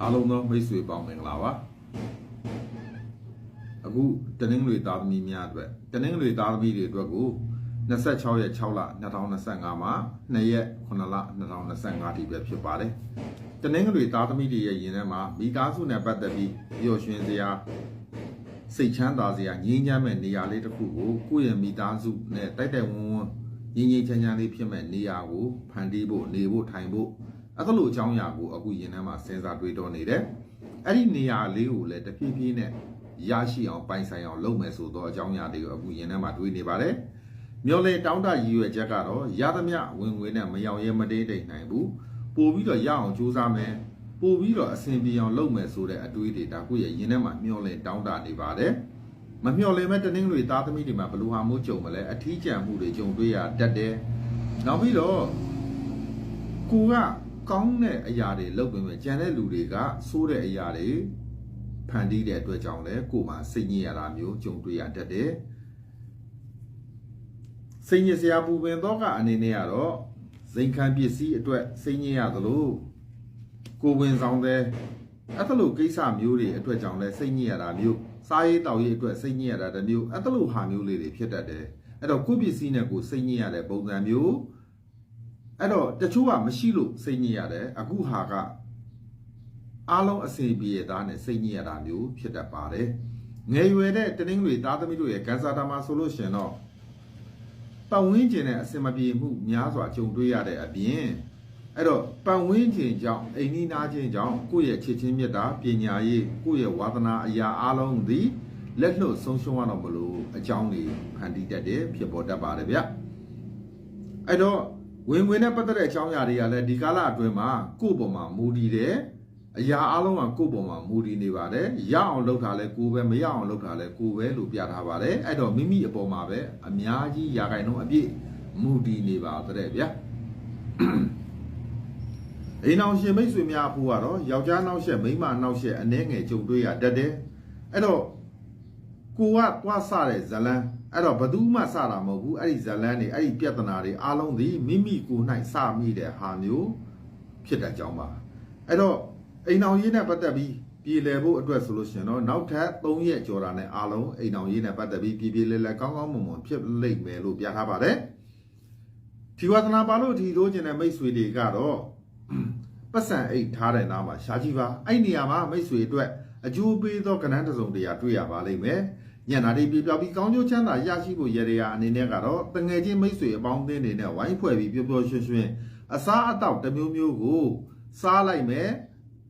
အားလုံးသောမိတ်ဆွေပေါင်းမင်္ဂလာပါအခုတနင်္ဂနွေသားသမီးများအတွက်တနင်္ဂနွေသားသမီးတွေအတွက်ကို26ရက်6လ2025မှာ2ရက်9လ2025ဒီပဲဖြစ်ပါတယ်တနင်္ဂနွေသားသမီးတွေရဲ့ယင်ထဲမှာမိသားစုနဲ့ပတ်သက်ပြီးပျော်ရွှင်စရာစိတ်ချမ်းသာစရာငြိမ်းချမ်းမဲ့နေရာလေးတစ်ခုကိုကိုယ့်ရဲ့မိသားစုနဲ့တိုက်တိုက်ဝန်းဝန်းငြိမ်းငြိမ်းချမ်းချမ်းလေးဖြစ်မဲ့နေရာကိုဖန်တီးဖို့နေဖို့ထိုင်ဖို့ အဲ့ဒါလိုအကြောင်းအရာကိုအခုယင်ထဲမှာစဉ်းစားတွေးတောနေတယ်အဲ့ဒီနေရာလေးကိုလည်းတဖြည်းဖြည်းနဲ့ရရှိအောင်ပိုင်ဆိုင်အောင်လုပ်မယ်ဆိုတော့အကြောင်းအရာတွေကိုအခုယင်ထဲမှာတွေးနေပါတယ်မျော်လေတောင်းတရည်ရွယ်ချက်ကတော့ရသမျှဝင်ငွေနဲ့မရောက်ရဲမတေးတိတ်နိုင်ဘူးပို့ပြီးတော့ရအောင်ကြိုးစားမယ်ပို့ပြီးတော့အဆင်ပြေအောင်လုပ်မယ်ဆိုတဲ့အတွေးတွေဒါကိုရဲ့ရင်ထဲမှာမျောလေတောင်းတနေပါတယ်မမျော်လင့်မဲ့တနင်္ဂနွေသားသမီးတွေမှာဘလူဟာမိုးကြုံမလဲအထီးကျန်မှုတွေကြုံတွေ့ရတတ်တယ်နောက်ပြီးတော့ကိုက ကောင်းတဲ့အရာတွေလုပ်ပေမဲ့ကြံတဲ့လူတွေကဆိုးတဲ့အရာတွေဖန်တီးတဲ့အတွက်ကြောင့်လဲကိုမှစိတ်ညစ်ရတာမျိုးကြုံတွေ့ရတတ်တယ်စိတ်ညစ်စရာပူပင်တော့ကအနေနဲ့ကတော့ဇိမ်ခံပစ္စည်းအတွက်စိတ်ညစ်ရသလိုကိုဝင်ဆောင်တဲ့အဲ့ဒါလိုကိစ္စမျိုးတွေအတွက်ကြောင့်လဲစိတ်ညစ်ရတာမျိုးစားရေးတောက်ရေးအတွက်စိတ်ညစ်ရတာတစ်မျိုးအဲ့ဒါလိုဟာမျိုးလေးတွေဖြစ်တတ်တယ်အဲ့တော့ကိုယ့်ပစ္စည်းနဲ့ကိုယ်စိတ်ညစ်ရတဲ့ပုံစံမျိုး အဲ့တော့တချို့ကမရှိလို့စိတ်ညစ်ရတယ်အခုဟာကအားလုံးအစီပြေရသားနဲ့စိတ်ညစ်ရတာမျိုးဖြစ်တတ်ပါတယ်ငယ်ရွယ်တဲ့တနင်္ဂနွေသားသမီးတို့ရဲ့ကန်ဆာတာမှာဆိုလို့ရှင်တော့ပတ်ဝန်းကျင်နဲ့အစင်မပြေမှုများစွာကြုံတွေ့ရတဲ့အပြင်အဲ့တော့ပတ်ဝန်းကျင်ကြောင့်အိမ်နီးနားချင်းကြောင့်ကိုယ့်ရဲ့ချစ်ချင်းမြတ်တာပညာရေးကိုယ့်ရဲ့ဝါသနာအရာအလုံးသည်လက်လွတ်ဆုံးရှုံးရတော့မလို့အကြောင်းတွေဖန်တီးတတ်တယ်ဖြစ်ပေါ်တတ်ပါတယ်ဗျအဲ့တော့ ဝင်ဝင်နဲ့ပတ်သက်တဲ့အကြောင်းအရာတွေကလည်းဒီကာလအတွင်းမှာကိုယ့်ပေါ်မှာမူတည်တယ်အရာအလုံးကကိုယ့်ပေါ်မှာမူတည်နေပါတယ်ရအောင်လုပ်တာလဲကိုယ်ပဲမရအောင်လုပ်တာလဲကိုယ်ပဲလို့ပြထားပါတယ်အဲ့တော့မိမိအပေါ်မှာပဲအများကြီးရာဂိုင်နှုန်းအပြည့်မူတည်နေပါတဲ့ဗျာအိမ်အောင်ရှင်မိတ်ဆွေများအဖို့ကတော့ယောက်ျားနောက်ရှက်မိန်းမနောက်ရှက်အနှဲငယ်ကြုံတွေ့ရတတ်တယ်အဲ့တော့ကိုကသွားစတဲ့ဇလန်း အဲ့တော့ဘသူမှစတာမဟုတ်ဘူးအဲ့ဒီဇလန်းတွေအဲ့ဒီပြဿနာတွေအားလုံးသည်မိမိကိုယ်၌စမိတဲ့ဟာမျိုးဖြစ်တတ်ကြောင်းပါအဲ့တော့အိမ်အောင်ရေးနဲ့ပတ်သက်ပြီးပြည်လည်ဖို့အတွက်ဆိုလို့ရှိရင်တော့နောက်ထပ်3ရက်ကျော်တာနဲ့အားလုံးအိမ်အောင်ရေးနဲ့ပတ်သက်ပြီးပြည်ပြည်လဲလဲကောင်းကောင်းမွန်မွန်ဖြစ်လိမ့်မယ်လို့ပြထားပါတယ်ဒီဝါသနာပါလို့ဒီလိုချင်တဲ့မိတ်ဆွေတွေကတော့ပတ်စံအိတ်ထားတဲ့နားမှာရှားကြည့်ပါအဲ့နေရာမှာမိတ်ဆွေအတွက်အကျိုးပေးသောကဏ္ဍတစ်စုံတရာတွေ့ရပါလိမ့်မယ် ညနာတွေပြပြပြီးကောင်းကျိုးချမ်းသာရရှိဖို့ရရရာအနေနဲ့ကတော့တငယ်ချင်းမိတ်ဆွေအပေါင်းအသင်းတွေနဲ့ဝိုင်းဖွဲ့ပြီးပျော်ပျော်ရွှင်ရွှင်အစားအသောက်တစ်မျိုးမျိုးကိုစားလိုက်မယ်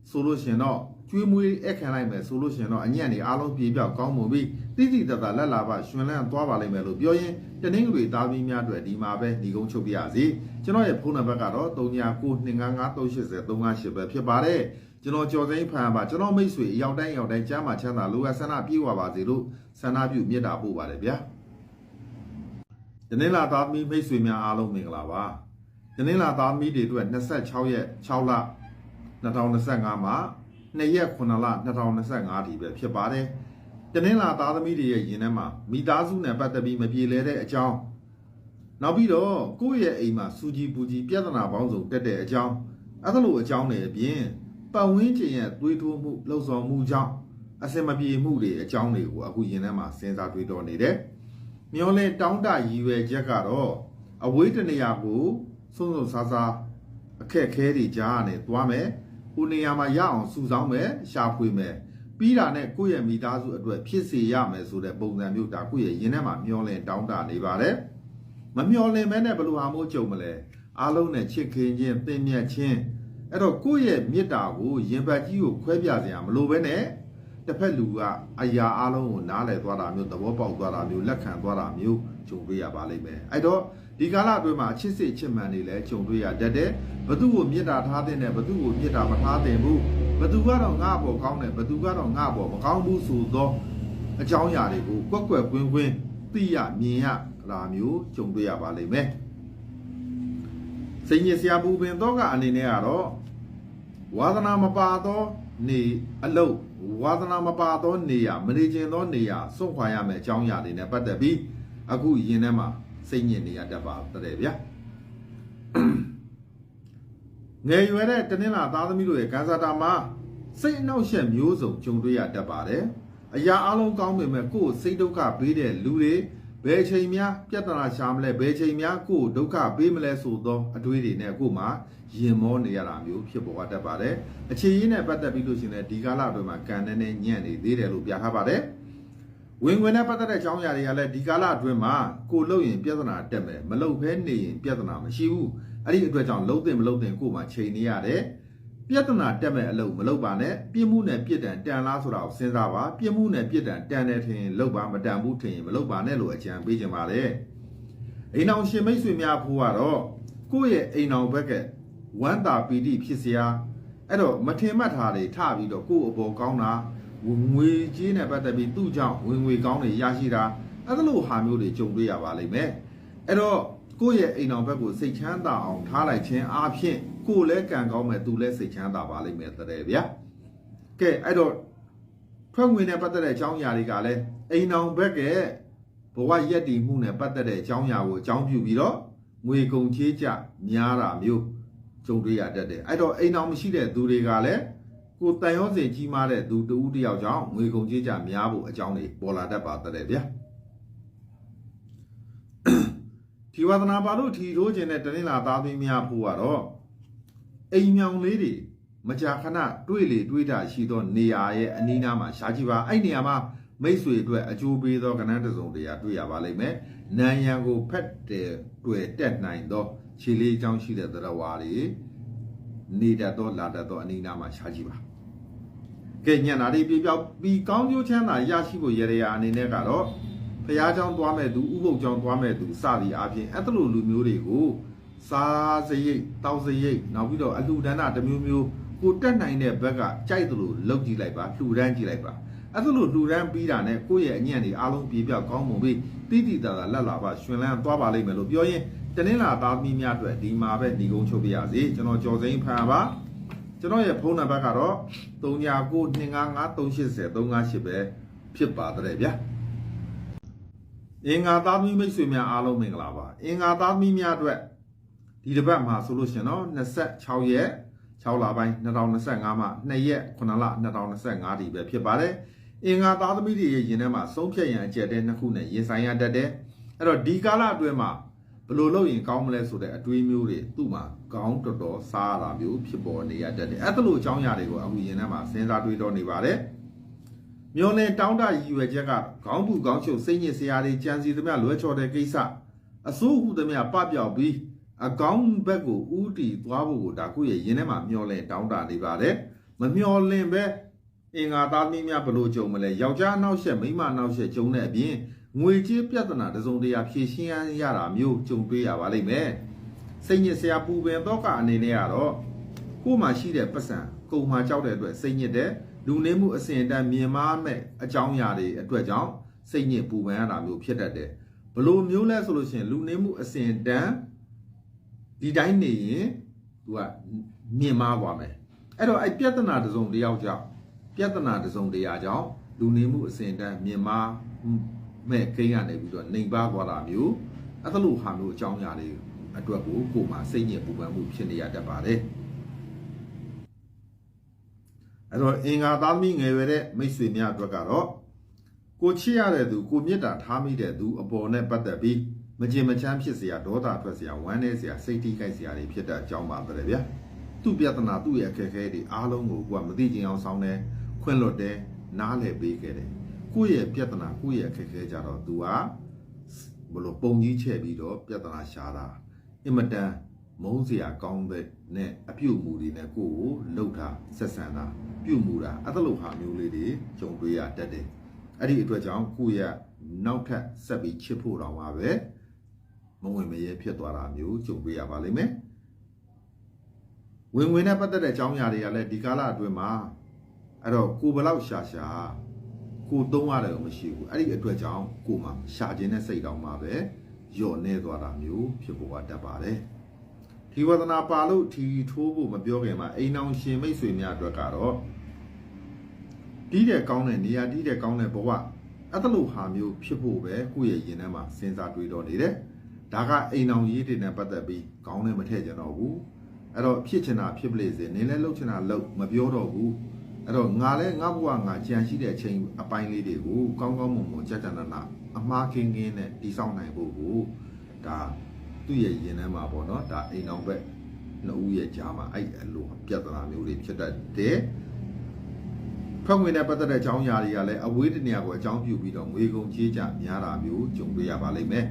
ဆိုလို့ရှင်တော့ကျွေးမွေးအခခံလိုက်မယ်ဆိုလို့ရှင်တော့အညံ့တွေအားလုံးပြေပြောက်ကောင်းမွန်ပြီးတိတိတတ်တာလက်လာပါရှင်လန်းသွားပါလိမ့်မယ်လို့ပြောရင်တနင်္ဂနွေသားသမီးများအတွက်ဒီမှာပဲညီကုန်းချုပ်ပြရစီကျွန်တော်ရဲ့ဖုန်းနံပါတ်ကတော့39925538ပဲဖြစ်ပါတယ် ကျွန်တော်ကြော်စိမ့်ဖန်ပါကျွန်တော်မိတ်ဆွေအရောက်တိုင်းအရောက်တိုင်းကြားမှာချမ်းသာလိုအပ်ဆန္ဒပြေဝပါစေလို့ဆန္ဒပြုမြတ်တာပို့ပါတယ်ဗျာတနင်္လာသားသမီးမိတ်ဆွေများအားလုံးမင်္ဂလာပါတနင်္လာသားသမီးတွေအတွက်26ရက်6လ2025မှာ2ရက်9လ2025ဒီပဲဖြစ်ပါတယ်တနင်္လာသားသမီးတွေရဲ့ယင်ထဲမှာမိသားစုနဲ့ပတ်သက်ပြီးမပြေလဲတဲ့အကြောင်းနောက်ပြီးတော့ကိုယ့်ရဲ့အိမ်မှာစူကြီးပူကြီးပြဿနာပေါင်းစုံတက်တဲ့အကြောင်းအဲ့ဒါလိုအကြောင်းတွေအပြင် ပတ်ဝန်းကျင်ရဲ့သွေးထိုးမှုလှုပ်ဆောင်မှုကြောင့်အစင်မပြေမှုတွေအကြောင်းတွေကိုအခုယင်ထဲမှာစဉ်းစားတွေးတောနေတယ်မျောလဲတောင်းတရည်ရွယ်ချက်ကတော့အဝေးတနေရာကိုစုံစုံစားစားအခက်ခဲတွေကြားကနေသွားမယ်ဟိုနေရာမှာရအောင်စုဆောင်းမယ်ရှာဖွေမယ်ပြီးတာနဲ့ကိုယ့်ရဲ့မိသားစုအတွက်ဖြစ်စေရမယ်ဆိုတဲ့ပုံစံမျိုးဒါကိုယ့်ရဲ့ရင်ထဲမှာမျောလင့်တောင်းတနေပါတယ်မမျောလင့်မဲနဲ့ဘယ်လိုဟာမို့ကြုံမလဲအားလုံးနဲ့ချစ်ခင်ခြင်းပင်မြတ်ခြင်း အဲ့တော့ကိုယ့်ရဲ့မေတ္တာကိုရင်ပတ်ကြီးကိုခွဲပြစရာမလိုဘဲနဲ့တစ်ဖက်လူကအရာအလုံးကိုနားလည်သွားတာမျိုးသဘောပေါက်သွားတာမျိုးလက်ခံသွားတာမျိုးကြုံတွေ့ရပါလိမ့်မယ်အဲ့တော့ဒီကာလအတွင်းမှာအချစ်စစ်ချစ်မှန်တွေလည်းကြုံတွေ့ရတတ်တယ်ဘသူကိုမေတ္တာထားတဲ့နဲ့ဘသူကိုမေတ္တာမထားတဲ့ဘူးဘသူကတော့ငါ့ဘောကောင်းတယ်ဘသူကတော့ငါ့ဘောမကောင်းဘူးဆိုသောအကြောင်းအရာတွေကိုကွက်ကွက်ကွင်းကွင်းသိရမြင်ရလာမျိုးကြုံတွေ့ရပါလိမ့်မယ် စိတ်ညစ်စရာပူပင်တော့ကအနေနဲ့ကတော့ဝါသနာမပါသောနေအလုတ်ဝါသနာမပါသောနေရမနေခြင်းသောနေရစွန့်ခွာရမယ်အကြောင်းအရာတွေနဲ့ပတ်သက်ပြီးအခုယင်ထဲမှာစိတ်ညစ်နေရတတ်ပါတဲ့ဗျာငယ်ရွယ်တဲ့တနင်္လာသားသမီးတို့ရဲ့ကန်စာတာမှာစိတ်အနှောက်အယှက်မျိုးစုံကြုံတွေ့ရတတ်ပါတယ်အရာအလုံးကောင်းပေမဲ့ကိုယ်စိတ်ဒုက္ခပေးတဲ့လူတွေ ဘယ်ချိန်များပြဿနာရှာမလဲဘယ်ချိန်များကိုယ်ဒုက္ခပေးမလဲဆိုသောအတွေးတွေနဲ့ကိုယ်မှာရင်မောနေရတာမျိုးဖြစ်ပေါ်တတ်ပါတယ်အခြေရင်းနဲ့ပတ်သက်ပြီးလို့ရှိရင်လည်းဒီကာလအတွင်းမှာကံနဲ့နဲ့ညံ့နေသေးတယ်လို့ပြထားပါတယ်ဝင်ဝင်နဲ့ပတ်သက်တဲ့အကြောင်းအရာတွေကလည်းဒီကာလအတွင်းမှာကိုလှုပ်ရင်ပြဿနာတက်မယ်မလှုပ်ဘဲနေရင်ပြဿနာမရှိဘူးအဲ့ဒီအတွက်ကြောင့်လှုပ်တင်မလှုပ်တင်ကိုယ်မှာချိန်နေရတယ် ပြဿနာတက်မဲ့အလုပ်မလုပ်ပါနဲ့ပြစ်မှုနဲ့ပြစ်ဒဏ်တန်လားဆိုတာကိုစဉ်းစားပါပြစ်မှုနဲ့ပြစ်ဒဏ်တန်တယ်ထင်ရင်လုပ်ပါမတန်ဘူးထင်ရင်မလုပ်ပါနဲ့လို့အကြံပေးကြပါတယ်အိမ်အောင်ရှင်မိတ်ဆွေများဖို့ကတော့ကိုယ့်ရဲ့အိမ်အောင်ဘက်ကဝမ်းသာပီတိဖြစ်စရာအဲ့တော့မထင်မှတ်တာတွေထပြီးတော့ကိုယ့်အပေါ်ကောင်းတာငွေကြေးနဲ့ပတ်သက်ပြီးသူ့ကြောင့်ဝင်ငွေကောင်းတွေရရှိတာအဲ့လိုဟာမျိုးတွေကြုံတွေ့ရပါလိမ့်မယ်အဲ့တော့ကိုယ့်ရဲ့အိမ်အောင်ဘက်ကိုစိတ်ချမ်းသာအောင်ထားလိုက်ခြင်းအပြင် ကိုယ်လည်းကံကောင်းမယ်သူလည်းစိတ်ချမ်းသာပါလိမ့်မယ်တဲ့ဗျာကဲအဲ့တော့ထွက်ငွေနဲ့ပတ်သက်တဲ့အကြောင်းအရာတွေကလည်းအိမ်အောင်ဘက်ကဘဝရက်တည်မှုနဲ့ပတ်သက်တဲ့အကြောင်းအရာကိုအကြောင်းပြုပြီးတော့ငွေကုန်ချေးကြများတာမျိုးကြုံတွေ့ရတတ်တယ်အဲ့တော့အိမ်အောင်မရှိတဲ့သူတွေကလည်းကိုယ်တန်ရောစင်ကြီးမားတဲ့သူတဦးတယောက်ကြောင့်ငွေကုန်ချေးကြများဖို့အကြောင်းတွေပေါ်လာတတ်ပါတဲ့ဗျာဒီဝဒနာပါလို့ထီထိုးခြင်းနဲ့တနင်္လာသားသမီးများဖို့ကတော့ အိမ်မြောင်လေးတွေမကြာခဏတွေ့လေတွေ့တာရှိသောနေရာရဲ့အနီးနားမှာရှားကြည့်ပါအဲ့နေရာမှာမိတ်ဆွေအတွက်အကျိုးပေးသောကဏ္ဍတစ်စုံတရာတွေ့ရပါလိမ့်မယ်။နံရံကိုဖက်တယ်တွေ့တက်နိုင်သောခြေလေးချောင်းရှိတဲ့သရဝါတွေနေတတ်သောလာတတ်သောအနီးနားမှာရှားကြည့်ပါ။ကဲညံ့တာတွေပြပြောက်ပြီးကောင်းကျိုးချမ်းသာရရှိဖို့ရရရာအနေနဲ့ကတော့ဖះเจ้าသွားမဲ့သူဥပုပ်เจ้าသွားမဲ့သူစသည်အပြင်အဲ့လိုလူမျိုးတွေကို စားစရိတ်တောက်စရိတ်နောက်ပြီးတော့အလှူဒန်းတာတစ်မျိုးမျိုးကိုတက်နိုင်တဲ့ဘက်ကကြိုက်သလိုလုပ်ကြည့်လိုက်ပါလှူဒန်းကြည့်လိုက်ပါအဲ့ဒါလို့လှူဒန်းပြီးတာနဲ့ကိုယ့်ရဲ့အညံ့တွေအားလုံးပြေပြောက်ကောင်းမှုပြီးတိတိတသာလက်လာပါရှင်လန်းသွားပါလိမ့်မယ်လို့ပြောရင်တနင်္လာသားသမီးများအတွက်ဒီမှာပဲညီကုန်းချုပ်ပြရစီကျွန်တော်ကြော်စိမ့်ဖန်ပါကျွန်တော်ရဲ့ဖုန်းနံပါတ်ကတော့3992538038ပဲဖြစ်ပါတယ်ဗျာအင်္ဂါသားသမီးမိတ်ဆွေများအားလုံးမင်္ဂလာပါအင်္ဂါသားသမီးများအတွက် ဒီတစ်ပတ်မှာဆိုလို့ရှင်နော်26ရက်6လပိုင်း2025မှာ2ရက်9လ2025ဒီပဲဖြစ်ပါတယ်အင်္ဂါသားသမီးတွေရဲ့ယင်ထဲမှာဆုံးဖြတ်ရန်အကျက်တဲ့နှစ်ခုနဲ့ရင်ဆိုင်ရတတ်တယ်အဲ့တော့ဒီကာလအတွင်းမှာဘယ်လိုလုပ်ရင်ကောင်းမလဲဆိုတဲ့အတွေးမျိုးတွေသူ့မှာကောင်းတော်တော်စားရတာမျိုးဖြစ်ပေါ်နေရတတ်တယ်အဲ့ဒါလိုအကြောင်းအရာတွေကိုအခုယင်ထဲမှာစဉ်းစားတွေးတော့နေပါတယ်မျောနေတောင်းတရည်ရွယ်ချက်ကခေါင်းပူခေါင်းချုပ်စိတ်ညစ်စရာတွေကြံစီသမျှလွဲချော်တဲ့ကိစ္စအစိုးဟုသမျှပပျောက်ပြီး အကောင်းဘက်ကိုဥတီသွားဖို့ကိုဒါကိုယ့်ရဲ့ရင်ထဲမှာမျောလင့်တောင်းတနေပါတယ်မမျောလင့်ပဲအင်္ဂါသားသမီးများဘလို့ကြုံမလဲယောက်ျားနောက်ဆက်မိန်းမနောက်ဆက်ကြုံတဲ့အပြင်ငွေကြေးပြဿနာတစုံတရာဖြေရှင်းရတာမျိုးကြုံတွေ့ရပါလိမ့်မယ်စိတ်ညစ်စရာပူပင်တော့ကအနေနဲ့ကတော့ကို့မှာရှိတဲ့ပတ်စံကုံမှာကြောက်တဲ့အတွက်စိတ်ညစ်တဲ့လူနေမှုအစဉ်အတန်းမြင်မာမဲ့အကြောင်းအရာတွေအတွက်ကြောင့်စိတ်ညစ်ပူပန်ရတာမျိုးဖြစ်တတ်တယ်ဘလို့မျိုးလဲဆိုလို့ရှိရင်လူနေမှုအစဉ်အတန်း ဒီတိုင်းနေရင် तू ကမြင်မာသွားမယ်အဲ့တော့အဲ့ပြဿနာတစ်စုံတစ်ယောက်ကြောင့်ပြဿနာတစ်စုံတစ်ရာကြောင့်လူနေမှုအစဉ်အတန်းမြင်မာမဲ့ကိန်းကနေပြီးတော့နှိမ်ပါသွားတာမျိုးအဲ့ဒါလိုဟာမျိုးအကြောင်းအရာတွေအတွက်ကိုကိုယ်မှာစိတ်ညစ်ပူပန်မှုဖြစ်နေရတတ်ပါတယ်အဲ့တော့အင်္ဂါသားသမီးငယ်ရွယ်တဲ့မိတ်ဆွေများအတွက်ကတော့ကိုချစ်ရတဲ့သူကိုမေတ္တာထားမိတဲ့သူအပေါ်နဲ့ပတ်သက်ပြီး မကြင်မချမ်းဖြစ်စရာဒေါသထွက်စရာဝမ်းနည်းစရာစိတ်ထိခိုက်စရာတွေဖြစ်တဲ့အကြောင်းပါပဲဗျာသူ့ပြဿနာသူ့ရဲ့အခက်အခဲတွေအားလုံးကိုကိုကမသိချင်အောင်ဆောင်းတယ်ခွင့်လွတ်တယ်နားလည်ပေးခဲ့တယ်ကိုယ့်ရဲ့ပြဿနာကိုယ့်ရဲ့အခက်အခဲကြတော့ तू ဟာဘလို့ပုံကြီးချဲ့ပြီးတော့ပြဿနာရှာတာအင်မတန်မုန်းစရာကောင်းတဲ့နဲ့အပြုတ်မှုတွေနဲ့ကိုယ့်ကိုလှုပ်တာဆက်ဆံတာပြုတ်မှုတာအဲ့လိုဟာမျိုးလေးတွေကြုံတွေ့ရတတ်တယ်အဲ့ဒီအတွက်ကြောင့်ကိုယ့်ရဲ့နောက်ထပ်ဆက်ပြီးချစ်ဖို့တော့ပါပဲ မဝင်မရဲဖြစ်သွားတာမျိုးကြုံတွေ့ရပါလိမ့်မယ်ဝင်ဝင်နဲ့ပတ်သက်တဲ့အကြောင်းအရာတွေကလည်းဒီကာလအတွင်းမှာအဲ့တော့ကိုဘလောက်ရှာရှာကိုသုံးရတယ်မရှိဘူးအဲ့ဒီအတွက်ကြောင့်ကိုမှရှာခြင်းနဲ့စိတ်တောင်မှပဲညော့နေသွားတာမျိုးဖြစ်ပေါ်တတ်ပါတယ်ဒီဝဒနာပါလို့ထီထိုးဖို့မပြောခင်မှာအိမ်အောင်ရှင်မိတ်ဆွေများအတွက်ကတော့တီးတဲ့ကောင်းတဲ့နေရာတီးတဲ့ကောင်းတဲ့ဘဝအဲ့ဒါလိုဟာမျိုးဖြစ်ဖို့ပဲကိုယ့်ရဲ့ရင်ထဲမှာစဉ်းစားတွေးတော့နေတယ် ဒါကအိမ်အောင်ရေးတွေနဲ့ပတ်သက်ပြီးကောင်းတယ်မထည့်ကြတော့ဘူးအဲ့တော့ဖြစ်ချင်တာဖြစ်ပလေစေနင်းလဲလှုပ်ချင်တာလှုပ်မပြောတော့ဘူးအဲ့တော့ငါလည်းငါဘဝငါကြံရှိတဲ့အချိန်အပိုင်းလေးတွေကိုကောင်းကောင်းမွန်မွန်ကြကြနနအမှားခင်းခင်းနဲ့တည်ဆောက်နိုင်ဖို့ကိုဒါသူ့ရဲ့ရင်ထဲမှာပေါ့နော်ဒါအိမ်အောင်ဘက်နှစ်ဦးရဲ့ကြားမှာအဲ့အလိုပြဿနာမျိုးတွေဖြစ်တတ်တယ်ဖက်ဝင်တဲ့ပတ်သက်တဲ့အကြောင်းအရာတွေကလည်းအဝေးတနေရာကိုအကြောင်းပြုပြီးတော့ငွေကုန်ကြေးကြများတာမျိုးကြုံတွေ့ရပါလိမ့်မယ်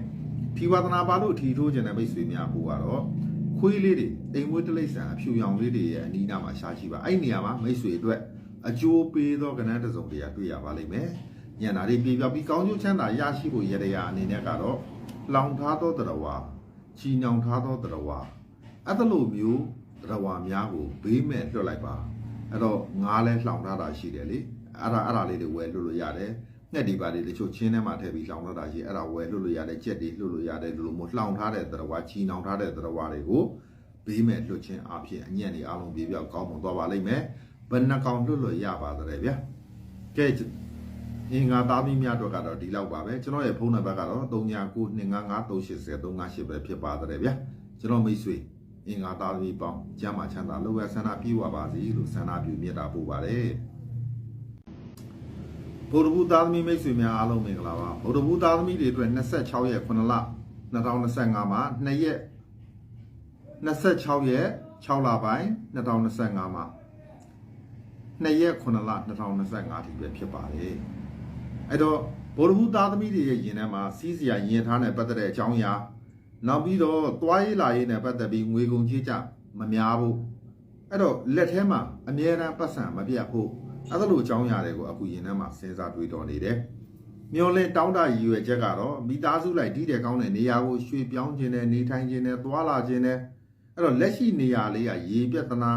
ထီဝါသနာပါလို့ထီထိုးခြင်းတဲ့မိတ်ဆွေများကိုကတော့ခွေးလေးတွေအိမ်မွေးတလိษံအဖြူရောင်လေးတွေရဲ့အနီးနားမှာရှားရှိပါအဲ့ဒီနေရာမှာမိတ်ဆွေအတွက်အကျိုးပေးသောကဏ္ဍတစ်စုံတရာတွေ့ရပါလိမ့်မယ်ညနာတွေပြေပြောက်ပြီးကောင်းကျိုးချမ်းသာရရှိဖို့ရတဲ့ရာအနေနဲ့ကတော့လောင်ထားသောတရဝါချီနှောင်ထားသောတရဝါအဲ့ဒါလိုမျိုးတရဝါများကိုဘေးမဲ့လွှတ်လိုက်ပါအဲ့တော့ငားလဲလှောင်ထားတာရှိတယ်လေအဲ့ဒါအဲ့ဒါလေးတွေဝယ်လွှတ်လို့ရတယ် ငှက်ဒီပါတွေတချို့ချင်းထဲမှာထည့်ပြီးလှောင်ထားတာရှိအဲ့ဒါဝယ်လွှတ်လို့ရတယ်ကြက်တွေလွှတ်လို့ရတယ်လို့မျိုးလှောင်ထားတဲ့တရဝါချီနှောင်ထားတဲ့တရဝါတွေကိုဘေးမဲ့လွှတ်ခြင်းအပြင်အညံ့တွေအလုံးပြေပြောက်ကောင်းမွန်သွားပါလိမ့်မယ်ဘယ်နှကောင်လွှတ်လို့ရပါသလဲဗျာကဲအင်္ဂါသားသမီးများအတွက်ကတော့ဒီလောက်ပါပဲကျွန်တော်ရဲ့ဖုန်းနံပါတ်ကတော့399255380358ပဲဖြစ်ပါတယ်ဗျာကျွန်တော်မိတ်ဆွေအင်္ဂါသားသမီးပေါင်းကျမ်းမာချမ်းသာလောကဆန္ဒပြေဝပါစေလို့ဆန္ဒပြုမြတ်တာပို့ပါတယ် ဗုဒ္ဓဘူးသားသမီးမိတ်ဆွေများအားလုံးမင်္ဂလာပါဗုဒ္ဓဘူးသားသမီးတွေအတွက်26ရက်9လ2025မှာ2ရက်26ရက်6လပိုင်း2025မှာ2ရက်9လ2025ထိပဲဖြစ်ပါတယ်အဲ့တော့ဗုဒ္ဓဘူးသားသမီးတွေရဲ့ယင်ထဲမှာစီးစရာယင်ထားနဲ့ပတ်သက်တဲ့အကြောင်းအရာနောက်ပြီးတော့သွားရေးလာရေးနဲ့ပတ်သက်ပြီးငွေကုန်ကြေးကြမများဘူးအဲ့တော့လက်ထဲမှာအမြဲတမ်းပတ်စံမပြတ်ဖို့ အဲ့ဒါလိုအကြောင်းအရာတွေကိုအခုယင်ထဲမှာစဉ်းစားတွေးတော်နေတယ်မျောလင်းတောင်းတရည်ရွယ်ချက်ကတော့မိသားစုလိုက်ဒီတဲ့ကောင်းတဲ့နေရာကိုရွှေ့ပြောင်းခြင်းနဲ့နေထိုင်ခြင်းနဲ့သွားလာခြင်းနဲ့အဲ့တော့လက်ရှိနေရာလေးကရေပြဿနာ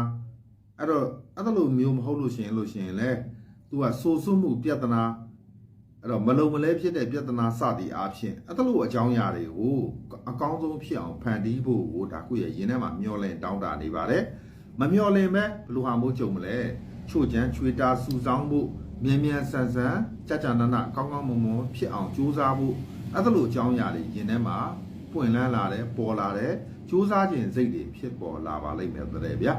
အဲ့တော့အဲ့ဒါလိုမျိုးမဟုတ်လို့ရှိရင်လို့ရှိရင်လေသူကစိုးစွမှုပြဿနာအဲ့တော့မလုံမလဲဖြစ်တဲ့ပြဿနာစသည်အားဖြင့်အဲ့ဒါလိုအကြောင်းအရာတွေကိုအကောင်းဆုံးဖြစ်အောင်ဖန်တီးဖို့ကိုဒါကိုရဲ့ရင်းထဲမှာမျောလင့်တောင်းတနေပါတယ်မမျောလင့်ပဲဘလို့ဟာမို့ကြုံမလဲ ချို့ချမ်းချွေတာစူဆောင်းဖို့မြန်မြန်ဆန်ဆန်ကြကြနနကောင်းကောင်းမွန်မွန်ဖြစ်အောင်ကြိုးစားဖို့အဲ့ဒါလိုအကြောင်းအရာတွေရင်းထဲမှာပွင့်လန်းလာတယ်ပေါ်လာတယ်စူးစမ်းခြင်းစိတ်တွေဖြစ်ပေါ်လာပါလိမ့်မယ်တဲ့ဗျာ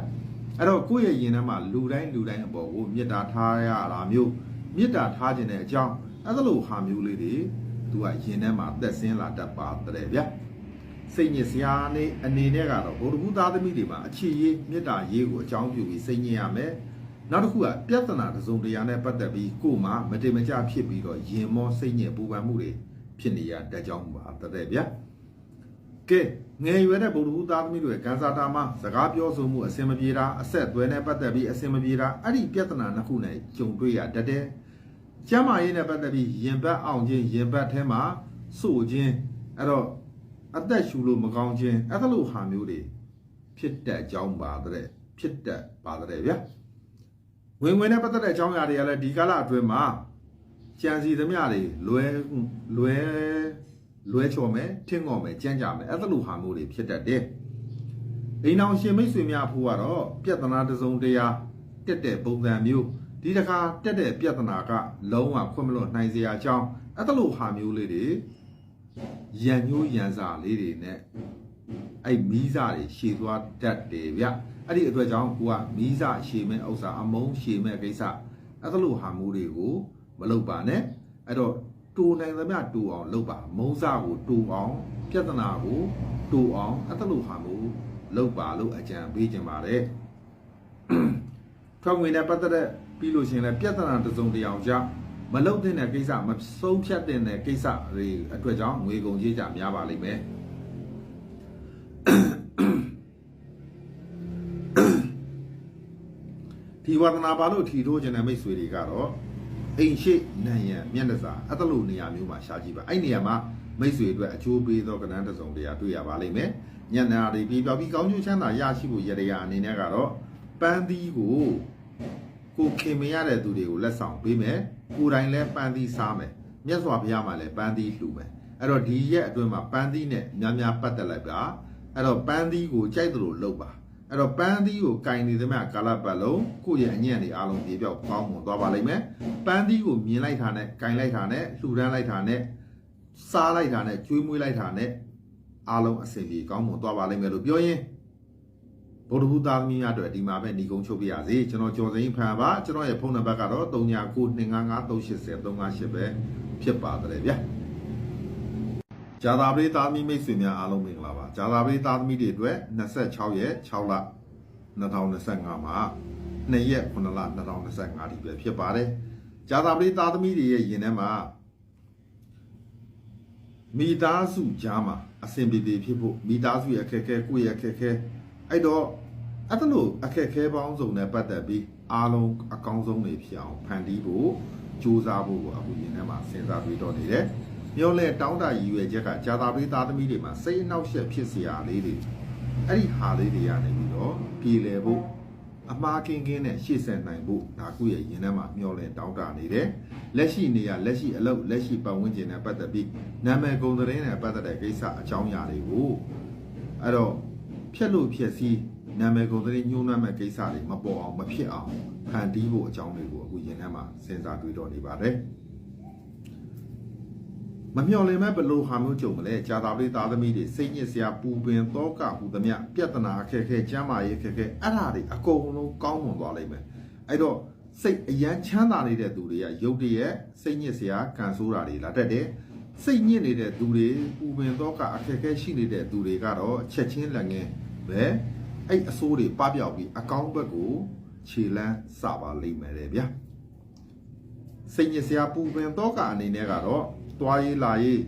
အဲ့တော့ကိုယ့်ရဲ့ယင်ထဲမှာလူတိုင်းလူတိုင်းအပေါ်ကိုမေတ္တာထားရတာမျိုးမေတ္တာထားခြင်းတဲ့အကြောင်းအဲ့ဒါလိုဟာမျိုးလေးတွေသူကယင်ထဲမှာသက်ဆင်းလာတတ်ပါတဲ့ဗျာစိတ်ညစ်စရာနေအနေနဲ့ကတော့ဘုဒ္ဓဘုသားသမီးတွေမှာအခြေရေးမေတ္တာရေးကိုအကြောင်းပြုပြီးစိတ်ညစ်ရမယ် နောက်တစ်ခုကပြဿနာတစ်စုံတစ်ရာနဲ့ပတ်သက်ပြီးကိုယ်မှာမတင်မကျဖြစ်ပြီးတော့ရင်မောစိတ်ညစ်ပူပန်မှုတွေဖြစ်နေရတတ်ကြောင်းပါတဲ့ဗျာကဲငယ်ရွယ်တဲ့ဗုဒ္ဓဘုသားသမီးတွေကံစာတာမှာစကားပြောဆိုမှုအဆင်မပြေတာအဆက်အသွဲနဲ့ပတ်သက်ပြီးအဆင်မပြေတာအဲ့ဒီပြဿနာနှစ်ခုနဲ့ကြုံတွေ့ရတတ်တယ်။ကျမ်းမာရေးနဲ့ပတ်သက်ပြီးရင်ဘတ်အောင်ခြင်းရင်ဘတ်ထဲမှာစို့ခြင်းအဲ့တော့အသက်ရှူလို့မကောင်းခြင်းအဲ့ဒါလိုဟာမျိုးတွေဖြစ်တဲ့အကြောင်းပါတဲ့ဖြစ်တတ်ပါတဲ့ဗျာ။ ဝင်ဝင်နဲ့ပတ်သက်တဲ့အကြောင်းအရာတွေကလည်းဒီကာလအတွင်းမှာကြံစီသမျှတွေလွဲလွဲလွဲချော်မယ်ထင်းငော်မယ်ကြမ်းကြမယ်အဲ့ဒါလိုဟာမျိုးတွေဖြစ်တတ်တယ်အိမ်အောင်ရှင်မိတ်ဆွေများဖို့ကတော့ပြဿနာတစ်စုံတရာတက်တဲ့ပုံစံမျိုးဒီတခါတက်တဲ့ပြဿနာကလုံးဝခွင့်မလွတ်နိုင်စရာအကြောင်းအဲ့ဒါလိုဟာမျိုးလေးတွေရန်ညိုးရန်စာလေးတွေနဲ့အဲ့မီးစာတွေရှည်သွားတတ်တယ်ဗျ အဲ့ဒီအတွက်ကြောင့်ကိုကမီးစာရှည်မဲ့ဥစ္စာအမုန်းရှည်မဲ့ကိစ္စအဲ့ဒါလိုဟာမျိုးတွေကိုမလုပ်ပါနဲ့အဲ့တော့တူနိုင်သမျှတူအောင်လုပ်ပါမုံစကိုတူအောင်ပြဿနာကိုတူအောင်အဲ့ဒါလိုဟာမျိုးလုပ်ပါလို့အကြံပေးကြပါတယ်ထွက်ဝင်တဲ့ပတ်သက်တဲ့ပြီးလို့ရှိရင်လည်းပြဿနာတစ်စုံတစ်ယောက်ကြောင့်မလုတ်တဲ့ကိစ္စမဆုံးဖြတ်တဲ့ကိစ္စတွေအတွက်ကြောင့်ငွေကုန်ကြေးကြများပါလိမ့်မယ် ဒီဝဒနာပါလို့ထီထိုးခြင်းတဲ့မိတ်ဆွေတွေကတော့အိမ်ရှိနံရံမျက်နှာစာအဲ့တလို့နေရာမျိုးမှာရှားကြည့်ပါအဲ့နေရာမှာမိတ်ဆွေအတွက်အကျိုးပေးသောကဏ္ဍတစ်စုံတရာတွေ့ရပါလိမ့်မယ်ညနာတွေပြီးပြောပြီးကောင်းကျိုးချမ်းသာရရှိဖို့ရရအနေနဲ့ကတော့ပန်းသီးကိုကိုခင်မရတဲ့သူတွေကိုလက်ဆောင်ပေးမယ်ကိုယ်တိုင်လည်းပန်းသီးစားမယ်မြတ်စွာဘုရားမှာလည်းပန်းသီးလှူမယ်အဲ့တော့ဒီရက်အတွင်းမှာပန်းသီးနဲ့များများပတ်သက်လိုက်ပါအဲ့တော့ပန်းသီးကိုကြိုက်သလိုလုပ်ပါ အဲ့တော့ပန်းသီးကိုကင်နေသမျှကာလပတ်လုံးကိုယ့်ရဲ့အညံ့တွေအားလုံးပြေပြောက်ကောင်းမွန်သွားပါလိမ့်မယ်ပန်းသီးကိုမြင်လိုက်တာနဲ့ကင်လိုက်တာနဲ့လှူဒန်းလိုက်တာနဲ့စားလိုက်တာနဲ့ကျွေးမွေးလိုက်တာနဲ့အားလုံးအဆင်ပြေကောင်းမွန်သွားပါလိမ့်မယ်လို့ပြောရင်ဗုဒ္ဓဟူသားသမီးများအတွက်ဒီမှာပဲညီကုန်းချုပ်ပြရစီကျွန်တော်ကျော်စိန်ဖန်ပါကျွန်တော်ရဲ့ဖုန်းနံပါတ်ကတော့39925538ပဲဖြစ်ပါတယ်ဗျာ ဂျာသာပရိသားသမီးမိတ်ဆွေများအားလုံးမင်္ဂလာပါဂျာသာပရိသားသမီးတွေအတွက်26ရက်6လ2025မှာ2ရက်9လ2025ဒီပဲဖြစ်ပါတယ်ဂျာသာပရိသားသမီးတွေရဲ့ယင်ထဲမှာမိသားစုကြားမှာအစဉ်ပြေပြေဖြစ်ဖို့မိသားစုရဲ့အခက်အခဲကိုယ့်ရဲ့အခက်အခဲအဲ့တော့အဲ့ဒါလို့အခက်အခဲပေါင်းစုံနဲ့ပတ်သက်ပြီးအားလုံးအကောင်းဆုံးတွေဖြစ်အောင်ဖန်တီးဖို့ကြိုးစားဖို့ကိုအခုယင်ထဲမှာစဉ်းစားပြီးတော့နေတယ် မျောလဲတောင်းတရည်ရွယ်ချက်ကဂျာတာပရိသားသမီးတွေမှာစိတ်အနှောက်အယှက်ဖြစ်စရာလေးတွေအဲ့ဒီဟာလေးတွေရနေပြီးတော့ပြည်လဲဖို့အမားကင်းကင်းနဲ့ရှေ့ဆက်နိုင်ဖို့ဒါကုရဲ့ရင်ထဲမှာမျောလဲတောင်းတနေတယ်လက်ရှိနေရလက်ရှိအလုပ်လက်ရှိပတ်ဝန်းကျင်နဲ့ပတ်သက်ပြီးနာမည်ဂုဏ်သတင်းနဲ့ပတ်သက်တဲ့ကိစ္စအကြောင်းအရာတွေကိုအဲ့တော့ဖြက်လို့ဖြက်စီးနာမည်ကုန်သတင်းညှိုးနှွမ်းမဲ့ကိစ္စတွေမပေါ်အောင်မဖြစ်အောင်ဖန်တီးဖို့အကြောင်းတွေကိုအခုရင်ထဲမှာစဉ်းစားတွေးတော့နေပါတယ်။ မမျော်လင့်မဲ့ဘလို့ဟာမျိုးကြုံမလဲကြာတာလေးသားသမီးတွေစိတ်ညစ်စရာပူပင်တောကဟူသမျှပြဿနာအခက်အခဲကျမ်းမာရေးအခက်အခဲအဲ့ဒါတွေအကုန်လုံးကောင်းမွန်သွားလိမ့်မယ်အဲ့တော့စိတ်အယမ်းချမ်းသာနေတဲ့သူတွေကရုပ်တရက်စိတ်ညစ်စရာကန်ဆိုးတာတွေလာတတ်တယ်စိတ်ညစ်နေတဲ့သူတွေပူပင်တော့ကအခက်အခဲရှိနေတဲ့သူတွေကတော့ချက်ချင်းလက်ငင်းပဲအဲ့အဆိုးတွေပပျောက်ပြီးအကောင်းဘက်ကိုခြေလန်းစပါလိမ့်မယ်တဲ့ဗျာစိတ်ညစ်စရာပူပင်တော့ကအနေနဲ့ကတော့ တွားရေးလာရေး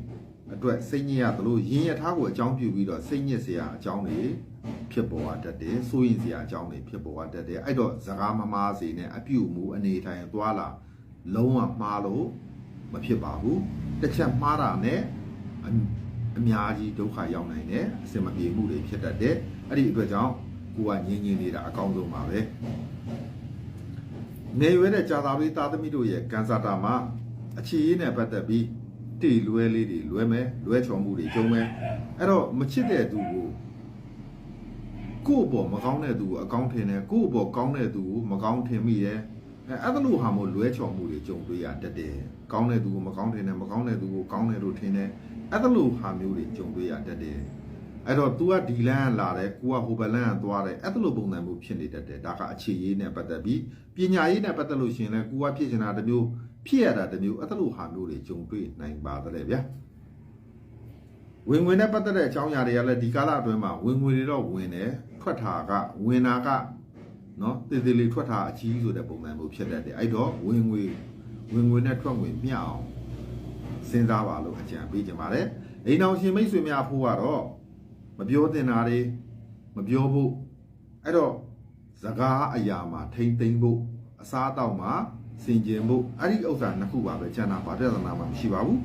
အတွက်စိတ်ညစ်ရသလိုရင်းရထားကိုအကြောင်းပြုပြီးတော့စိတ်ညစ်စရာအကြောင်းတွေဖြစ်ပေါ်တတ်တယ်စိုးရင်စရာအကြောင်းတွေဖြစ်ပေါ်တတ်တယ်အဲ့တော့စကားမမားစေနဲ့အပြုတ်မှုအနေထိုင်သွားလာလုံးဝမှားလို့မဖြစ်ပါဘူးတစ်ချက်မှားတာနဲ့အများကြီးဒုက္ခရောက်နိုင်တယ်အစင်မပြေမှုတွေဖြစ်တတ်တယ်အဲ့ဒီအတွက်ကြောင့်ကိုကငြင်းငြင်းနေတာအကောင်းဆုံးပါပဲနေရွယ်တဲ့ကြာသာပရိသားသမီးတို့ရဲ့ကန်ဆာတာမှာအခြေရေးနဲ့ပတ်သက်ပြီး တေလွဲလေးတွေလွဲမယ်လွဲချော်မှုတွေကျုံမယ်အဲ့တော့မချစ်တဲ့သူကိုကိုယ့်ဘောမကောင်းတဲ့သူကိုအကောင်းထင်တယ်ကိုယ့်ဘောကောင်းတဲ့သူကိုမကောင်းထင်မိရဲ့အဲအဲ့ဒါလို့ဟာမို့လွဲချော်မှုတွေကြုံတွေ့ရတတ်တယ်ကောင်းတဲ့သူကိုမကောင်းထင်တယ်မကောင်းတဲ့သူကိုကောင်းတယ်လို့ထင်တယ်အဲ့ဒါလို့ဟာမျိုးတွေကြုံတွေ့ရတတ်တယ်အဲ့တော့ तू ကဒီလန်းလာတယ်ကိုကဟိုဘလန်းကသွားတယ်အဲ့ဒါလိုပုံစံမျိုးဖြစ်နေတတ်တယ်ဒါကအခြေရေးနဲ့ပတ်သက်ပြီးပညာရေးနဲ့ပတ်သက်လို့ရှင်လဲကိုကဖြစ်ချင်တာတမျိုး ဖြစ်ရတာတမျိုးအဲ့ဒါလိုဟာမျိုးတွေကြုံတွေ့နိုင်ပါတယ်ဗျာဝင်ငွေနဲ့ပတ်သက်တဲ့အကြောင်းအရာတွေကလည်းဒီကာလအတွင်းမှာဝင်ငွေတွေတော့ဝင်တယ်ထွက်တာကဝင်တာကနော်တည်တည်လေးထွက်တာအကြီးဆိုတဲ့ပုံစံမျိုးဖြစ်တတ်တယ်အဲ့တော့ဝင်ငွေဝင်ငွေနဲ့ထွက်ငွေမျှအောင်စဉ်းစားပါလို့အကြံပေးကြပါတယ်အိမ်အောင်ရှင်မိတ်ဆွေများဖို့ကတော့မပြောတင်တာတွေမပြောဖို့အဲ့တော့စကားအရာမှာထိမ့်သိမ့်ဖို့အစားအသောက်မှာ စင်ကြင်ဖို့အဲ့ဒီဥစ္စာနှစ်ခုပါပဲကျန်တာဘာပြဿနာမှမရှိပါဘူး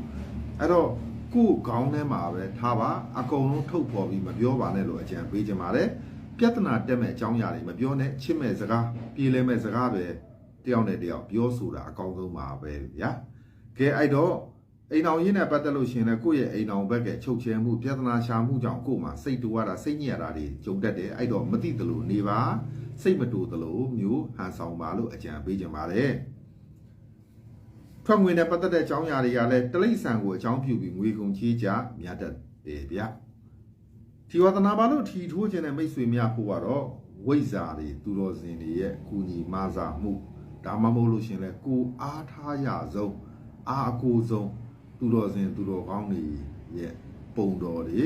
အဲ့တော့ကိုယ်ခေါင်းထဲမှာပဲထားပါအကုန်လုံးထုတ်ဖော်ပြီးမပြောပါနဲ့လို့အကြံပေးကြပါတယ်ပြဿနာတက်မဲ့အကြောင်းအရာတွေမပြောနဲ့ချစ်မဲ့စကားပြေးလဲမဲ့စကားပဲတယောက်နဲ့တယောက်ပြောဆိုတာအကောင်းဆုံးပါပဲဗျာကဲအဲ့တော့အိမ်အောင်ရင်းနဲ့ပတ်သက်လို့ရှင်လဲကိုယ့်ရဲ့အိမ်အောင်ဘက်ကချုပ်ချယ်မှုပြဿနာရှာမှုကြောင့်ကိုယ်မှာစိတ်တူရတာစိတ်ညစ်ရတာတွေကြုံတတ်တယ်အဲ့တော့မသိသလိုနေပါစိတ်မတူသလိုမျိုးဟန်ဆောင်ပါလို့အကြံပေးကြပါတယ် ထွက်ငွေနဲ့ပတ်သက်တဲ့အကြောင်းအရာတွေကလည်းတလိษံကိုအကြောင်းပြုပြီးငွေကုန်ချေးကြများတတ်တယ်ဗျထီဝသနာပါလို့ထီထိုးခြင်းတဲ့မိတ်ဆွေများဖို့ကတော့ဝိဇ္ဇာတွေသူတော်စင်တွေရဲ့ကုညီမဆာမှုဒါမှမဟုတ်လို့ရှင်လဲကိုအားထားရဆုံးအာအကိုဆုံးသူတော်စင်သူတော်ကောင်းတွေရဲ့ပုံတော်တွေ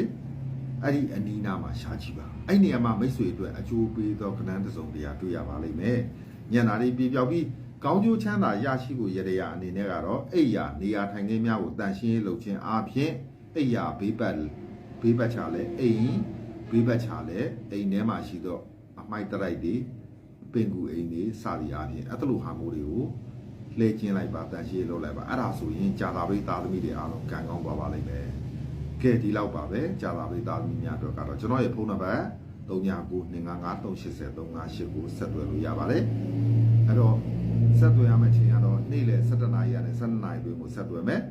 အဲ့ဒီအနီးနားမှာရှားကြည့်ပါအဲ့နေရာမှာမိတ်ဆွေအတွက်အကျိုးပေးသောကဏ္ဍတစ်စုံတရာတွေ့ရပါလိမ့်မယ်ညံတာလေးပြေပြောက်ပြီး ကောင်းကျိုးချမ်းသာရရှိဖို့ရရအနေနဲ့ကတော့အိယာနေရာထိုင်ခင်းများကိုတန်ရှင်းရေးလုပ်ခြင်းအပြင်အိယာဘေးပတ်ဘေးပတ်ချလဲအိမ်ဘေးပတ်ချလဲအိမ်ထဲမှာရှိတော့အမိုက်တရိုက်တွေပင်ကူအိမ်တွေစသည်အပြင်အဲ့လိုဟာမျိုးတွေကိုလှည့်ကျင်းလိုက်ပါတန်ရှင်းလုပ်လိုက်ပါအဲ့ဒါဆိုရင်ကြာသာပိသားသမီးတွေအားလုံးကံကောင်းပါပါလိမ့်မယ်ကဲဒီလောက်ပါပဲကြာသာပိသားသမီးများအတွက်ကတော့ကျွန်တော်ရဲ့ဖုန်းနံပါတ်3992538358ကိုဆက်သွယ်လို့ရပါတယ်အဲ့တော့ ဆက်သွယ်ရမယ့်ချိန်ကတော့နေ့လယ်7:00နာရီကနေ12:00နာရီတွင်ကိုဆက်သွယ်မယ်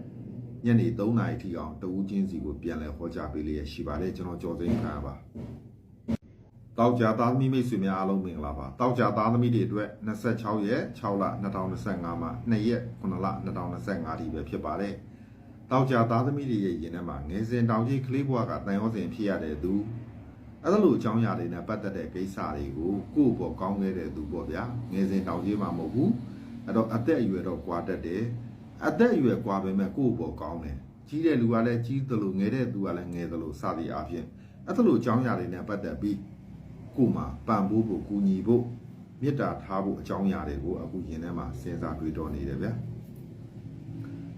ညနေ3:00နာရီထိအောင်တဦးချင်းစီကိုပြန်လည်ဟောကြားပေးလျက်ရှိပါတယ်ကျွန်တော်ကြော်စိမ့်ခံရပါတောက်ကြသားသမီးမိတ်ဆွေများအားလုံးမင်္ဂလာပါတောက်ကြသားသမီးတွေအတွက်26ရက်6လ2025မှာ2ရက်9လ2025ဒီပဲဖြစ်ပါတယ်တောက်ကြသားသမီးတွေရဲ့ရင်ထဲမှာငယ်စဉ်တောင်ကြီးကလေးဘွားကတန်ရောစဉ်ဖြစ်ရတဲ့သူ အဲ့ဒါလိုအကြောင်းအရာတွေနဲ့ပတ်သက်တဲ့ကိစ္စတွေကိုကိုယ့်ဘောကောင်းခဲ့တဲ့သူပေါ့ဗျာငယ်စဉ်တောင်ကြီးမှမဟုတ်ဘူးအဲ့တော့အသက်အရွယ်တော့ကွာတတ်တယ်အသက်အရွယ်ကွာပေမဲ့ကိုယ့်ဘောကောင်းတယ်ကြီးတဲ့လူကလည်းကြီးသလိုငယ်တဲ့သူကလည်းငယ်သလိုစသည်အားဖြင့်အဲ့ဒါလိုအကြောင်းအရာတွေနဲ့ပတ်သက်ပြီးကိုယ်မှာပံ့ပိုးဖို့ကူညီဖို့မေတ္တာထားဖို့အကြောင်းအရာတွေကိုအခုရင်ထဲမှာစဉ်းစားတွေးတောနေတယ်ဗျာ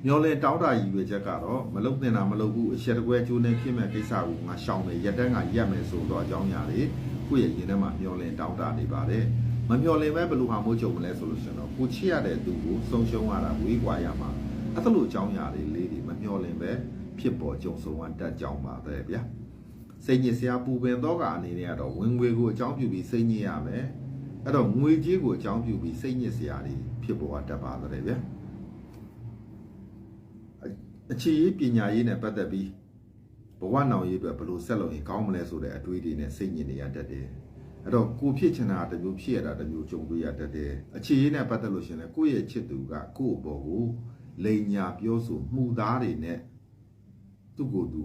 မျောလဲတောင်းတာရည်ရွယ်ချက်ကတော့မလုတ်တင်တာမလုတ်ဘူးအချက်တကွဲကျိုးနေဖြစ်မဲ့ကိစ္စကိုငါရှောင်မယ်ရက်တန်းကရက်မယ်ဆိုတော့အကြောင်းအရာတွေကိုယ့်ရဲ့ရင်ထဲမှာမျောလဲတောင်းတာနေပါတယ်မမျောလဲပဲဘယ်လိုဟာမို့ကြုံမလဲဆိုလို့ရှင်တော့ကိုချစ်ရတဲ့သူကိုဆုံးရှုံးရတာဝေးကွာရမှာအဲ့ဒါလိုအကြောင်းအရာတွေလေးတွေမမျောလဲပဲဖြစ်ပေါ်ကြုံဆုံရတတ်ကြောင်းပါပဲဗျာစိတ်ညစ်စရာပူပင်တော့ကအနေနဲ့ကတော့ဝင်ငွေကိုအကြောင်းပြုပြီးစိတ်ညစ်ရမယ်အဲ့တော့ငွေကြေးကိုအကြောင်းပြုပြီးစိတ်ညစ်စရာတွေဖြစ်ပေါ်တတ်ပါတယ်ဗျာ အခြေရေးပညာရေးနဲ့ပတ်သက်ပြီးဘဝနောင်ရေးအတွက်ဘယ်လိုဆက်လုပ်ရင်ကောင်းမလဲဆိုတဲ့အတွေးတွေနဲ့စိတ်ညစ်နေရတတ်တယ်။အဲ့တော့ကိုဖြစ်ချင်တာတစ်မျိုးဖြစ်ရတာတစ်မျိုးကြုံတွေ့ရတတ်တယ်။အခြေရေးနဲ့ပတ်သက်လို့ရှရင်လေကိုယ့်ရဲ့ချစ်သူကကိုယ့်အပေါ်ကိုလိန်ညာပြောဆိုမှုသားတွေနဲ့သူ့ကိုယ်သူ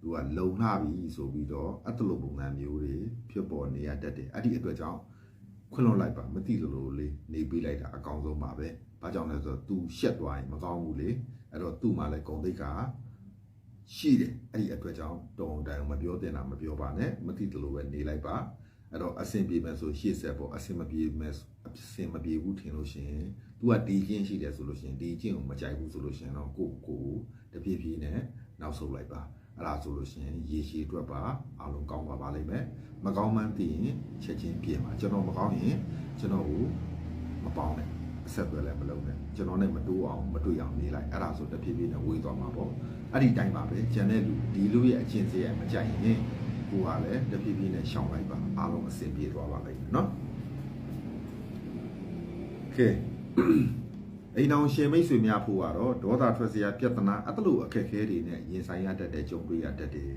သူကလုံလှပြီဆိုပြီးတော့အတလူပုံစံမျိုးတွေဖြစ်ပေါ်နေရတတ်တယ်။အဲ့ဒီအတွက်ကြောင့်ခွင့်လွှတ်လိုက်ပါမသိလို့လို့လေးနေပေးလိုက်တာအကောင်းဆုံးပါပဲ။ဘာကြောင့်လဲဆိုတော့ तू ရှက်သွားရင်မကောင်းဘူးလေ။ အဲ့တော့သူ့မှာလည်းဂုံတိတ်ကရှိတယ်အဲ့ဒီအတွက်ကြောင့်တုံတိုင်မပြောတင်တာမပြောပါနဲ့မသိတယ်လို့ပဲနေလိုက်ပါအဲ့တော့အဆင်ပြေမယ်ဆိုရှေ့ဆက်ပေါ့အဆင်မပြေမယ်အဆင်မပြေဘူးထင်လို့ရှိရင် तू ကဒီချင်းရှိတယ်ဆိုလို့ရှိရင်ဒီချင်းကိုမကြိုက်ဘူးဆိုလို့ရှိရင်တော့ကိုကိုတပြေးပြေးနဲ့နောက်ဆုတ်လိုက်ပါအဲ့ဒါဆိုလို့ရှိရင်ရေရှည်အတွက်ပါအားလုံးကောင်းပါပါလိမ့်မယ်မကောင်းမှန်းသိရင်ချက်ချင်းပြင်ပါကျွန်တော်မကောင်းရင်ကျွန်တော်ကိုမပေါင်းနဲ့ အဆက်သွယ်လည်းမလုပ်နဲ့ကျွန်တော်နဲ့မတိုးအောင်မတွေ့အောင်နေလိုက်အဲ့ဒါဆိုတဖြည်းဖြည်းနဲ့ဝေးသွားမှာပေါ့အဲ့ဒီတိုင်းပါပဲကျန်တဲ့လူဒီလူရဲ့အချင်းစရာမကြိုက်ရင်ကိုကလည်းတဖြည်းဖြည်းနဲ့ရှောင်လိုက်ပါအားလုံးအဆင်ပြေသွားပါလိမ့်မယ်နော်ကဲအိမ်အောင်ရှင်မိတ်ဆွေများဖို့ကတော့ဒေါသထွက်စရာပြဿနာအတလို့အခက်ခဲတွေနဲ့ရင်ဆိုင်ရတတ်တဲ့ကြုံတွေ့ရတတ်တယ်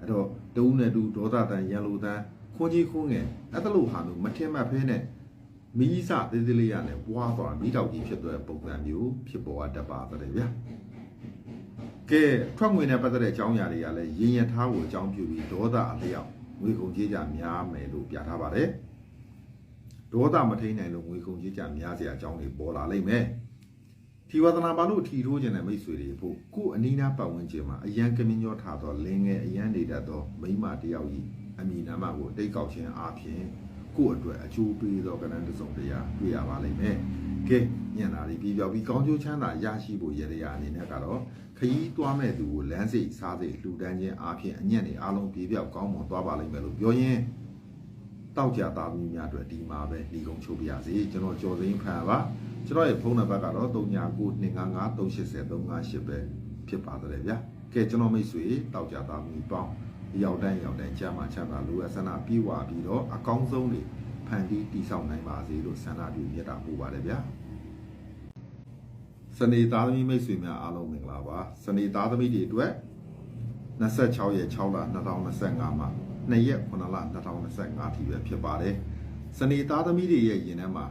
အဲ့တော့တဦးနဲ့တူဒေါသတန်ရန်လိုတန်ခွန်ကြီးခွန်းငယ်အတလို့ဟာမျိုးမထင်မှတ်ဖဲနဲ့ မီးစသေးသေးလေးရနဲ့ပွားသွားမိတောက်ကြီးဖြစ်တဲ့ပုံစံမျိုးဖြစ်ပေါ်တတ်ပါတယ်ဗျာကဲထွက်ငွေနဲ့ပတ်သက်တဲ့အကြောင်းအရာတွေကလည်းရင်ရထားကိုအကြောင်းပြုပြီးဒေါသအလျောက်ငွေကုန်ကြေးကြများမယ်လို့ပြထားပါတယ်ဒေါသမထိန်နိုင်လို့ငွေကုန်ကြေးကြများစရာအကြောင်းတွေပေါ်လာလိမ့်မယ်ထီဝဒနာပါလို့ထီထိုးခြင်းနဲ့မိတ်ဆွေတွေဖို့ကို့အနီးနားပတ်ဝန်းကျင်မှာအရန်ကမင်းရောထားသောလင်းငယ်အရန်နေတတ်သောမိမတယောက်ကြီးအမိနာမကိုတိတ်ကောက်ခြင်းအပြင် ကိုယ့်အတွက်အကျိုးပေးသောကဏ္ဍတစ်စုံတရာတွေ့ရပါလိမ့်မယ်။ကဲညံတာဒီပြပြောပြီးကောင်းကျိုးချမ်းသာရရှိဖို့ရရရအနေနဲ့ကတော့ခရီးသွားမဲ့သူကိုလမ်းစိတ်စားစိတ်လှူဒန်းခြင်းအပြင်အညံ့နေအားလုံးပြေပြောက်ကောင်းမွန်သွားပါလိမ့်မယ်လို့ပြောရင်းတောက်ကြသားသမီးများအတွက်ဒီမှာပဲဒီကုံချိုးပြရစီကျွန်တော်ကြော်သိန်းဖန်ပါကျွန်တော်ရဲ့ဖုန်းနံပါတ်ကတော့3992553588ပဲဖြစ်ပါတယ်ဗျာကဲကျွန်တော်မိတ်ဆွေတောက်ကြသားသမီးပေါင်း ရောက်တိုင်းရောက်တိုင်းကျမ်းမာချမ်းသာလူအဆန္ဒပြေဝပြီးတော့အကောင်းဆုံးတွေဖန်တီးတည်ဆောက်နိုင်ပါစေလို့ဆန္ဒပြုမြတ်တာပို့ပါတယ်ဗျာစနေသားသမီးမိတ်ဆွေများအားလုံးမင်္ဂလာပါစနေသားသမီးတွေအတွက်26ရက်6လ2025မှာ2ရက်9လ2025ထိပဲဖြစ်ပါတယ်စနေသားသမီးတွေရဲ့ရင်ထဲမှာ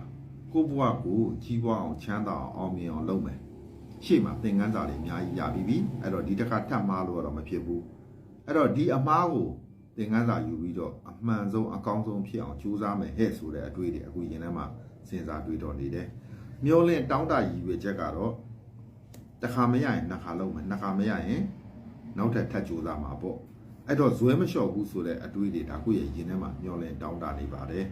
ကိုဘဝကိုကြီးပွားအောင်ချမ်းသာအောင်အောင်မြင်အောင်လုပ်မယ်ရှေ့မှာသင်ခန်းစာတွေအများကြီးရပြီးပြီအဲ့တော့ဒီတစ်ခါထပ်မှားလို့တော့မဖြစ်ဘူး အဲ့တော့ဒီအမားကိုသင်ခန်းစာယူပြီးတော့အမှန်ဆုံးအကောင်းဆုံးဖြစ်အောင်ကြိုးစားမယ်ဟဲ့ဆိုတဲ့အတွေ့အကြုံအခုရင်ထဲမှာစဉ်းစားတွေးတော်နေတယ်မျောလင့်တောင်းတရည်ရွယ်ချက်ကတော့တစ်ခါမရရင်နှစ်ခါလုံးမယ်နှစ်ခါမရရင်နောက်ထပ်ထပ်ကြိုးစားမှာပေါ့အဲ့တော့ဇွဲမလျှော့ဘူးဆိုတဲ့အတွေ့အကြုံဒါကိုယ့်ရဲ့ရင်ထဲမှာမျောလင့်တောင်းတနေပါတယ်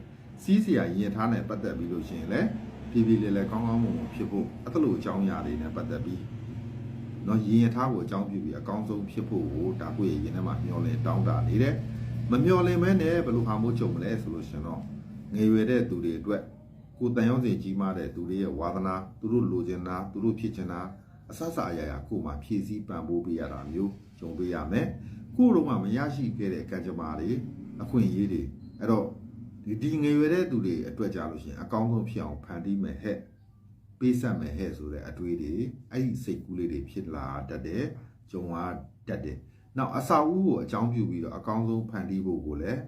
စီးစရာရင်ထားနဲ့ပတ်သက်ပြီးလို့ရှိရင်လည်းပြည်ပြည်လေးလေးကောင်းကောင်းမွန်မွန်ဖြစ်ဖို့အဲ့လိုအကြောင်းအရာတွေနဲ့ပတ်သက်ပြီး နော်ရင်ရထားကိုအကြောင်းပြုပြီးအကောင်းဆုံးဖြစ်ဖို့ကိုဒါကိုယ့်ရဲ့ရင်ထဲမှာမျောလင့်တောင်းတနေတယ်မမျောလင့်မဲနဲ့ဘယ်လိုဟာမို့ကြုံမလဲဆိုလို့ရှင်တော့ငယ်ရွယ်တဲ့သူတွေအတွက်ကိုယ်တန်ရုံးစဉ်ကြီးမားတဲ့သူတွေရဲ့ဝါသနာသူတို့လိုချင်တာသူတို့ဖြစ်ချင်တာအဆဆအရာရာကိုယ်မှဖြည့်ဆည်းပံ့ပိုးပေးရတာမျိုးကြုံပေးရမယ်ကိုယ်တော့မှမရရှိခဲ့တဲ့ကံကြမ္မာတွေအခွင့်အရေးတွေအဲ့တော့ဒီဒီငယ်ရွယ်တဲ့သူတွေအတွက်ကြလို့ရှိရင်အကောင်းဆုံးဖြစ်အောင်ဖန်တီးမယ်ဟဲ့ ပေးဆက်မယ်ဟဲ့ဆိုတဲ့အတွေးတွေအဲ့ဒီစိတ်ကူးလေးတွေဖြစ်လာတတ်တယ်ကြုံရတတ်တယ်နောက်အစာဦးကိုအကြောင်းပြုပြီးတော့အကောင်းဆုံးဖန်တီးဖို့ကိုလည်း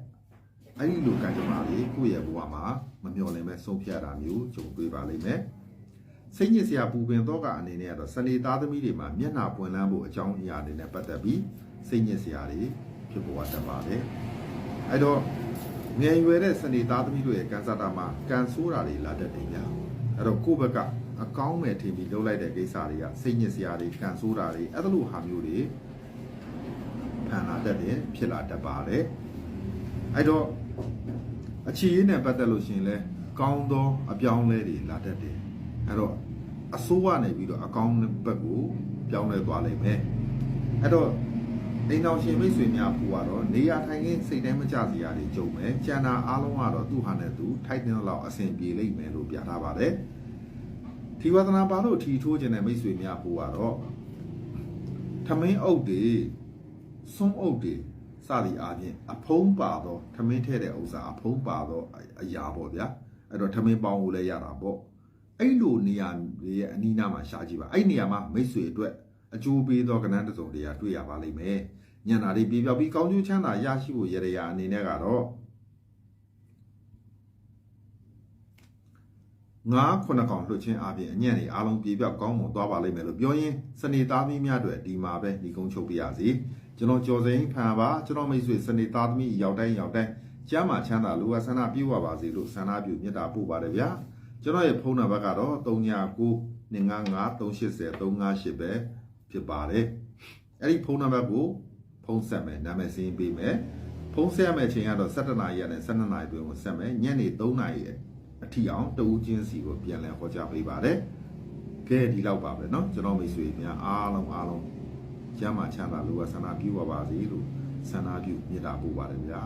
အဲ့ဒီလိုကံကြမ္မာလေးကိုယ့်ရဲ့ဘဝမှာမမျှော်လင့်မဲ့ဆုံးဖြတ်တာမျိုးကြုံတွေ့ပါလိမ့်မယ်စိတ်ညစ်စရာပူပင်တော့ကအနေနဲ့ကတော့စနေသားသမီးတွေမှာမျက်နှာပွင့်လန်းဖို့အကြောင်းအရာတွေနဲ့ပတ်သက်ပြီးစိတ်ညစ်စရာတွေဖြစ်ပေါ်တတ်ပါတယ်အဲ့တော့ငယ်ရွယ်တဲ့စနေသားသမီးတို့ရဲ့ကန်ဆာတာမှာကန်ဆိုးတာတွေလာတတ်တယ်ဗျာအဲ့တော့ကိုယ့်ဘက်က အကောင်းမဲ့ထင်ပြီးလုပ်လိုက်တဲ့ကိစ္စတွေကစိတ်ညစ်စရာတွေကန်ဆိုးတာတွေအဲ့ဒါလိုဟာမျိုးတွေဖန်လာတတ်တယ်ဖြစ်လာတတ်ပါတယ်အဲ့တော့အခြေရေးနဲ့ပတ်သက်လို့ရှရင်လဲကောင်းသောအပြောင်းလဲတွေလာတတ်တယ်အဲ့တော့အဆိုးကနေပြီးတော့အကောင်းဘက်ကိုပြောင်းလဲသွားလိမ့်မယ်အဲ့တော့အိမ်တော်ရှင်မိတ်ဆွေများပူကတော့နေရာထိုင်ခင်းစိတ်တိုင်းမကြစရာတွေကြုံမယ်။ကျန်တာအားလုံးကတော့သူ့ဟာနဲ့သူထိုက်တဲ့လောက်အဆင်ပြေလိမ့်မယ်လို့ပြထားပါတယ်။ ထီဝသနာပါလို့ထီထိုးခြင်းတဲ့မိတ်ဆွေများပူကတော့ထမင်းအုပ်တွေစွန်းအုပ်တွေစသည်အားဖြင့်အဖုံးပါတော့ထမင်းထဲတဲ့ဥစ္စာအဖုံးပါတော့အရာပေါ့ဗျာ။အဲ့တော့ထမင်းပေါင်းကိုလည်းရတာပေါ့။အဲ့လိုနေရာတွေရဲ့အနီးနားမှာရှာကြည့်ပါ။အဲ့နေရာမှာမိတ်ဆွေအတွက်အကျိုးပေးသောကဏ္ဍတစ်စုံတရာတွေ့ရပါလိမ့်မယ်။ညံတာတွေပြေပြောက်ပြီးကောင်းကျိုးချမ်းသာရရှိဖို့ရရရာအနေနဲ့ကတော့ ငါးခုနှစ်ကောင်လွှတ်ချင်းအပြင်အညံ့တွေအားလုံးပြေပြောက်ကောင်းမွန်သွားပါလိမ့်မယ်လို့ပြောရင်းစနေသားသမီးများအတွက်ဒီမှာပဲညီကုန်းချုပ်ပြရစီကျွန်တော်ကျော်စိန်ဖန်ပါကျွန်တော်မိတ်ဆွေစနေသားသမီးရောက်တိုင်းရောက်တိုင်းကျမ်းမာချမ်းသာလူဝဆန္ဒပြုဝပါစေလို့ဆန္ဒပြုမေတ္တာပို့ပါတယ်ဗျာကျွန်တော်ရဲ့ဖုန်းနံပါတ်ကတော့39 255 380 358ပဲဖြစ်ပါတယ်အဲ့ဒီဖုန်းနံပါတ်ကိုဖုန်းဆက်မယ်နာမည်စင်းပေးမယ်ဖုန်းဆက်ရမယ့်အချိန်ကတော့7နာရီနဲ့12နာရီတွင်ကိုဆက်မယ်ညနေ3နာရီ အထိအောင်တဦးချင်းစီကိုပြန်လည်ဟောကြားပေးပါတယ်ကဲဒီလောက်ပါပဲเนาะကျွန်တော်မိတ်ဆွေများအားလုံးအားလုံးကျမ်းမာချမ်းသာလူဝဆန္ဒပြုပါပါစေလို့ဆန္ဒပြုမေတ္တာပို့ပါတယ်ဗျာ